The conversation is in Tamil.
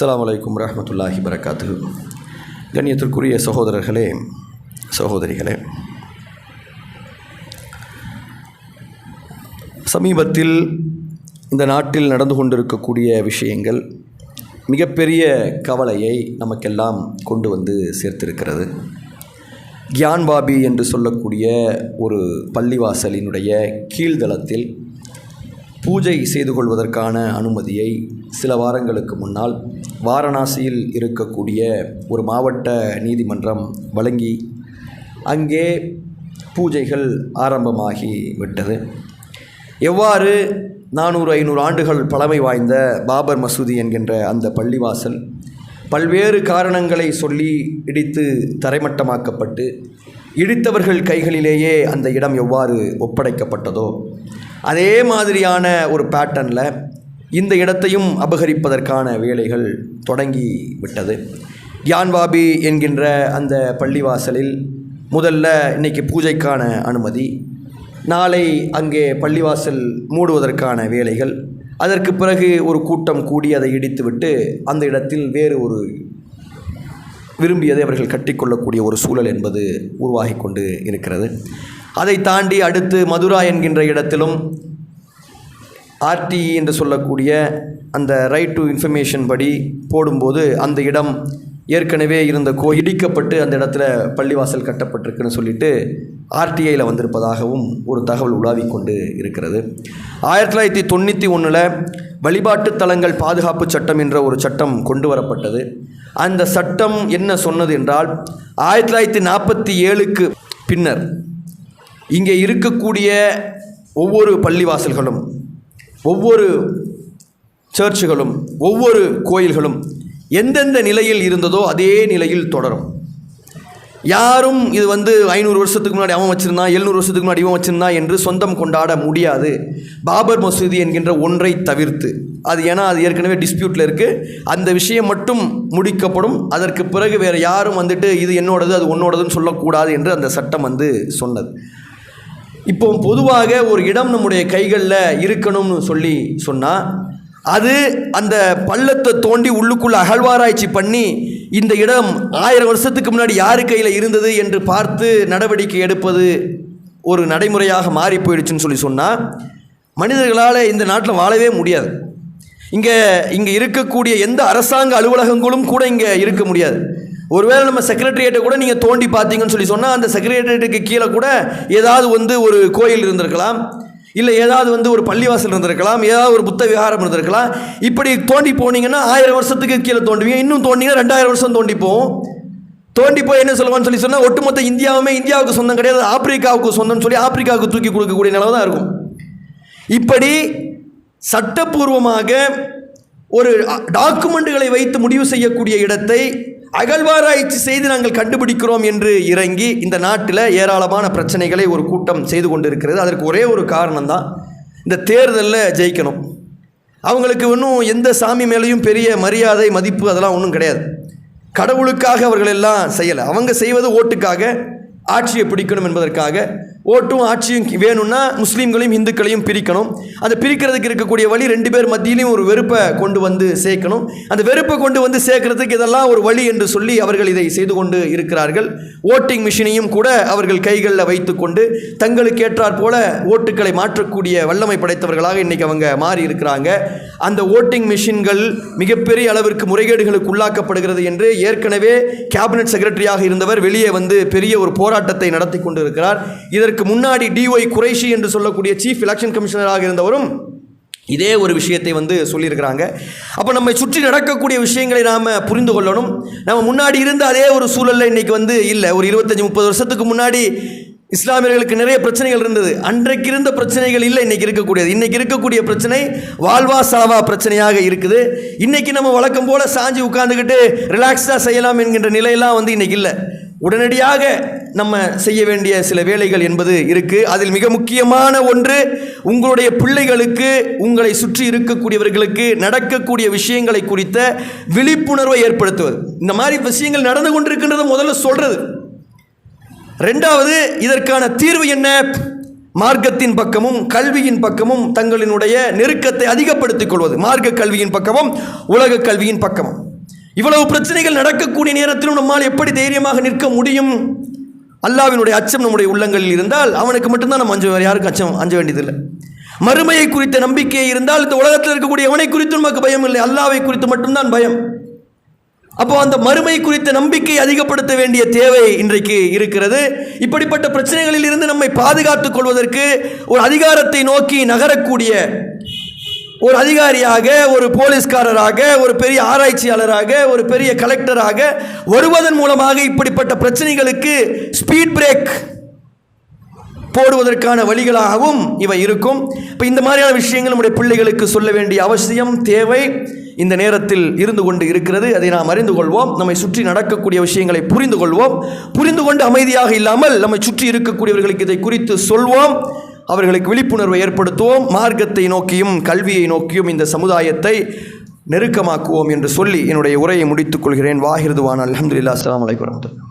அஸ்லாம் அலைக்கும் ரஹமத்துல்லாஹி வரகாத்து கண்ணியத்திற்குரிய சகோதரர்களே சகோதரிகளே சமீபத்தில் இந்த நாட்டில் நடந்து கொண்டிருக்கக்கூடிய விஷயங்கள் மிகப்பெரிய கவலையை நமக்கெல்லாம் கொண்டு வந்து சேர்த்திருக்கிறது. கியான் பாபி என்று சொல்லக்கூடிய ஒரு பள்ளிவாசலினுடைய கீழ்தளத்தில் பூஜை செய்து கொள்வதற்கான அனுமதியை சில வாரங்களுக்கு முன்னால் வாரணாசியில் இருக்கக்கூடிய ஒரு மாவட்ட நீதிமன்றம் வழங்கி அங்கே பூஜைகள் ஆரம்பமாகி விட்டது. எவ்வாறு நானூறு ஐநூறு ஆண்டுகள் பழமை வாய்ந்த பாபர் மசூதி என்கின்ற அந்த பள்ளிவாசல் பல்வேறு காரணங்களை சொல்லி இடித்து தரைமட்டமாக்கப்பட்டு இடித்தவர்கள் கைகளிலேயே அந்த இடம் எவ்வாறு ஒப்படைக்கப்பட்டதோ அதே மாதிரியான ஒரு பேட்டர்னில் இந்த இடத்தையும் அபகரிப்பதற்கான வேலைகள் தொடங்கி விட்டது. கியான்வாபி என்கின்ற அந்த பள்ளிவாசலில் முதல்ல இன்னைக்கு பூஜைக்கான அனுமதி நாளை அங்கே பள்ளிவாசல் மூடுவதற்கான வேலைகள் அதற்கு பிறகு ஒரு கூட்டம் கூடி அதை இடித்துவிட்டு அந்த இடத்தில் வேறு ஒரு விரும்பியதை அவர்கள் கட்டிக்கொள்ளக்கூடிய ஒரு சூழல் என்பது உருவாகி கொண்டு இருக்கிறது. அதை தாண்டி அடுத்து மதுரா என்கின்ற இடத்திலும் ஆர்டிஇ என்று சொல்லக்கூடிய அந்த ரைட் டு இன்ஃபர்மேஷன் படி போடும்போது அந்த இடம் ஏற்கனவே இருந்த கோ இடிக்கப்பட்டு அந்த இடத்துல பள்ளிவாசல் கட்டப்பட்டிருக்குன்னு சொல்லிட்டு ஆர்டிஐயில் வந்திருப்பதாகவும் ஒரு தகவல் உலாவி கொண்டு இருக்கிறது. ஆயிரத்தி தொள்ளாயிரத்தி தொண்ணூற்றி ஒன்றில் வழிபாட்டு தலங்கள் பாதுகாப்பு சட்டம் என்ற ஒரு சட்டம் கொண்டு வரப்பட்டது. அந்த சட்டம் என்ன சொன்னது என்றால் ஆயிரத்தி தொள்ளாயிரத்தி நாற்பத்தி ஏழுக்கு பின்னர் இங்கே இருக்கக்கூடிய ஒவ்வொரு பள்ளிவாசல்களும் ஒவ்வொரு சர்ச்சுகளும் ஒவ்வொரு கோயில்களும் எந்தெந்த நிலையில் இருந்ததோ அதே நிலையில் தொடரும். யாரும் இது வந்து ஐநூறு வருஷத்துக்கு முன்னாடி அவன் வச்சிருந்தான் எழுநூறு வருஷத்துக்கு முன்னாடி இவன் வச்சிருந்தான் என்று சொந்தம் கொண்டாட முடியாது. பாபர் மசூதி என்கின்ற ஒன்றை தவிர்த்து. அது ஏன்னா அது ஏற்கனவே டிஸ்பியூட்டில் இருக்குது அந்த விஷயம் மட்டும் முடிக்கப்படும். அதற்கு பிறகு வேறு யாரும் வந்துட்டு இது என்னோடது அது உன்னோடதுன்னு சொல்லக்கூடாது என்று அந்த சட்டம் வந்து சொன்னது. இப்போ பொதுவாக ஒரு இடம் நம்முடைய கைகளில் இருக்கணும்னு சொல்லி சொன்னால் அது அந்த பள்ளத்தை தோண்டி உள்ளுக்குள்ள அகழ்வாராய்ச்சி பண்ணி இந்த இடம் ஆயிரம் வருஷத்துக்கு முன்னாடி யார் கையில் இருந்தது என்று பார்த்து நடவடிக்கை எடுப்பது ஒரு நடைமுறையாக மாறி போயிடுச்சுன்னு சொல்லி சொன்னால் மனிதர்களால் இந்த நாட்டில் வாழவே முடியாது. இங்கே இங்கே இருக்கக்கூடிய எந்த அரசாங்க அலுவலகங்களும் கூட இங்கே இருக்க முடியாது. ஒருவேளை நம்ம செக்ரட்டரியேட்டை கூட நீங்கள் தோண்டி பார்த்தீங்கன்னு சொல்லி சொன்னால் அந்த செக்ரட்டரியேட்டுக்கு கீழே கூட ஏதாவது வந்து ஒரு கோயில் இருந்திருக்கலாம். இல்லை ஏதாவது வந்து ஒரு பள்ளிவாசல் இருந்திருக்கலாம் ஏதாவது ஒரு புத்த விகாரம் இருந்திருக்கலாம். இப்படி தோண்டி போனீங்கன்னா ஆயிரம் வருஷத்துக்கு கீழே தோண்டுவீங்க. இன்னும் தோண்டிங்கன்னா ரெண்டாயிரம் வருஷம் தோண்டி போவோம் தோண்டி போய் என்ன சொல்லுவான்னு சொல்லி சொன்னால் ஒட்டுமொத்த இந்தியாவுமே இந்தியாவுக்கு சொந்தம் கிடையாது ஆப்பிரிக்காவுக்கு சொந்தம்னு சொல்லி ஆப்பிரிக்காவுக்கு தூக்கி கொடுக்கக்கூடிய நிலவு தான் இருக்கும். இப்படி சட்டப்பூர்வமாக ஒரு டாக்குமெண்ட்டுகளை வைத்து முடிவு செய்யக்கூடிய இடத்தை அகழ்வாராய்ச்சி செய்து நாங்கள் கண்டுபிடிக்கிறோம் என்று இறங்கி இந்த நாட்டில் ஏராளமான பிரச்சனைகளை ஒரு கூட்டம் செய்து கொண்டிருக்கிறது. அதற்கு ஒரே ஒரு காரணம் தான் இந்த தேர்தலில் ஜெயிக்கணும். அவங்களுக்கு இன்னும் எந்த சாமி மேலேயும் பெரிய மரியாதை மதிப்பு அதெல்லாம் ஒன்றும் கிடையாது. கடவுளுக்காக அவர்கள் எல்லாம் செய்யலை. அவங்க செய்வது ஓட்டுக்காக ஆட்சியை பிடிக்கணும் என்பதற்காக ஓட்டும் ஆட்சியும் வேணும்னா முஸ்லீம்களையும் இந்துக்களையும் பிரிக்கணும். அந்த பிரிக்கிறதுக்கு இருக்கக்கூடிய வழி ரெண்டு பேர் மத்தியிலையும் ஒரு வெறுப்பை கொண்டு வந்து சேர்க்கணும். அந்த வெறுப்பை கொண்டு வந்து சேர்க்கறதுக்கு இதெல்லாம் ஒரு வழி என்று சொல்லி அவர்கள் இதை செய்து கொண்டு இருக்கிறார்கள். ஓட்டிங் மிஷினையும் கூட அவர்கள் கைகளில் வைத்துக்கொண்டு தங்களுக்கு ஏற்றாற் போல ஓட்டுக்களை மாற்றக்கூடிய வல்லமை படைத்தவர்களாக இன்றைக்கி அவங்க மாறி இருக்கிறாங்க. அந்த ஓட்டிங் மிஷின்கள் மிகப்பெரிய அளவிற்கு முறைகேடுகளுக்கு உள்ளாக்கப்படுகிறது என்று ஏற்கனவே கேபினட் செக்ரட்டரியாக இருந்தவர் வெளியே வந்து பெரிய ஒரு போராட்டத்தை நடத்தி கொண்டு இருக்கிறார் இதற்கு முன்னாடி டிஒய் குறைஷி என்று சொல்லக்கூடிய சீஃப் எலெக்ஷன் கமிஷனராக இருந்தவரும் இதே ஒரு விஷயத்தை வந்து சொல்லியிருக்கிறாங்க. அப்போ நம்மை சுற்றி நடக்கக்கூடிய விஷயங்களை நாம் புரிந்து கொள்ளணும். நம்ம முன்னாடி இருந்த அதே ஒரு சூழலில் இன்றைக்கி வந்து இல்லை. ஒரு இருபத்தஞ்சி முப்பது வருஷத்துக்கு முன்னாடி இஸ்லாமியர்களுக்கு நிறைய பிரச்சனைகள் இருந்தது. அன்றைக்கு இருந்த பிரச்சனைகள் இல்லை இன்னைக்கு இருக்கக்கூடியது. இன்னைக்கு இருக்கக்கூடிய பிரச்சனை வாழ்வா சாவா பிரச்சனையாக இருக்குது. இன்னைக்கு நம்ம வழக்கம் போல் சாஞ்சி உட்காந்துக்கிட்டு ரிலாக்ஸாக செய்யலாம் என்கின்ற நிலையெல்லாம் வந்து இன்னைக்கு இல்லை. உடனடியாக நம்ம செய்ய வேண்டிய சில வேலைகள் என்பது இருக்குது அதில் மிக முக்கியமான ஒன்று உங்களுடைய பிள்ளைகளுக்கு உங்களை சுற்றி இருக்கக்கூடியவர்களுக்கு நடக்கக்கூடிய விஷயங்களை குறித்த விழிப்புணர்வை ஏற்படுத்துவது. இந்த மாதிரி விஷயங்கள் நடந்து கொண்டிருக்கின்றதை முதல்ல சொல்கிறது ரெண்டாவது இதற்கான தீர்வு என்ன? மார்க்கத்தின் பக்கமும் கல்வியின் பக்கமும் தங்களினுடைய நெருக்கத்தை அதிகப்படுத்திக் கொள்வது. மார்க்க கல்வியின் பக்கமும் உலக கல்வியின் பக்கமும். இவ்வளவு பிரச்சனைகள் நடக்கக்கூடிய நேரத்திலும் நம்மால் எப்படி தைரியமாக நிற்க முடியும்? அல்லாவினுடைய அச்சம் நம்முடைய உள்ளங்களில் இருந்தால் அவனுக்கு மட்டும்தான் நம்ம அஞ்சு வேறு யாருக்கும் அச்சம் அஞ்ச வேண்டியதில்லை. மறுமையை குறித்த நம்பிக்கை இருந்தால் இந்த உலகத்தில் இருக்கக்கூடிய எவனை குறித்து நமக்கு பயம் இல்லை. அல்லாவை குறித்து மட்டும்தான் பயம். அப்போ அந்த மறுமை குறித்த நம்பிக்கை அதிகப்படுத்த வேண்டிய தேவை இன்றைக்கு இருக்கிறது. இப்படிப்பட்ட பிரச்சனைகளில் இருந்து நம்மை பாதுகாத்துக் கொள்வதற்கு ஒரு அதிகாரத்தை நோக்கி நகரக்கூடிய ஒரு அதிகாரியாக ஒரு போலீஸ்காரராக ஒரு பெரிய ஆராய்ச்சியாளராக ஒரு பெரிய கலெக்டராக வருவதன் மூலமாக இப்படிப்பட்ட பிரச்சனைகளுக்கு ஸ்பீட் பிரேக் போடுவதற்கான வழிகளாகவும் இவை இருக்கும். இப்போ இந்த மாதிரியான விஷயங்கள் நம்முடைய பிள்ளைகளுக்கு சொல்ல வேண்டிய அவசியம் தேவை இந்த நேரத்தில் இருந்து கொண்டு இருக்கிறது. அதை நாம் அறிந்து கொள்வோம். நம்மை சுற்றி நடக்கக்கூடிய விஷயங்களை புரிந்து கொள்வோம். புரிந்து கொண்டு அமைதியாக இல்லாமல் நம்மை சுற்றி இருக்கக்கூடியவர்களுக்கு இதை குறித்து சொல்வோம். அவர்களுக்கு விழிப்புணர்வை ஏற்படுத்துவோம் மார்க்கத்தை நோக்கியும் கல்வியை நோக்கியும் இந்த சமுதாயத்தை நெருக்கமாக்குவோம் என்று சொல்லி என்னுடைய உரையை முடித்துக் கொள்கிறேன். வாகிருதுவான் அலமதுல்லா அஸ்லாம் வலைக்கம் வரமத்துல்லாஹ்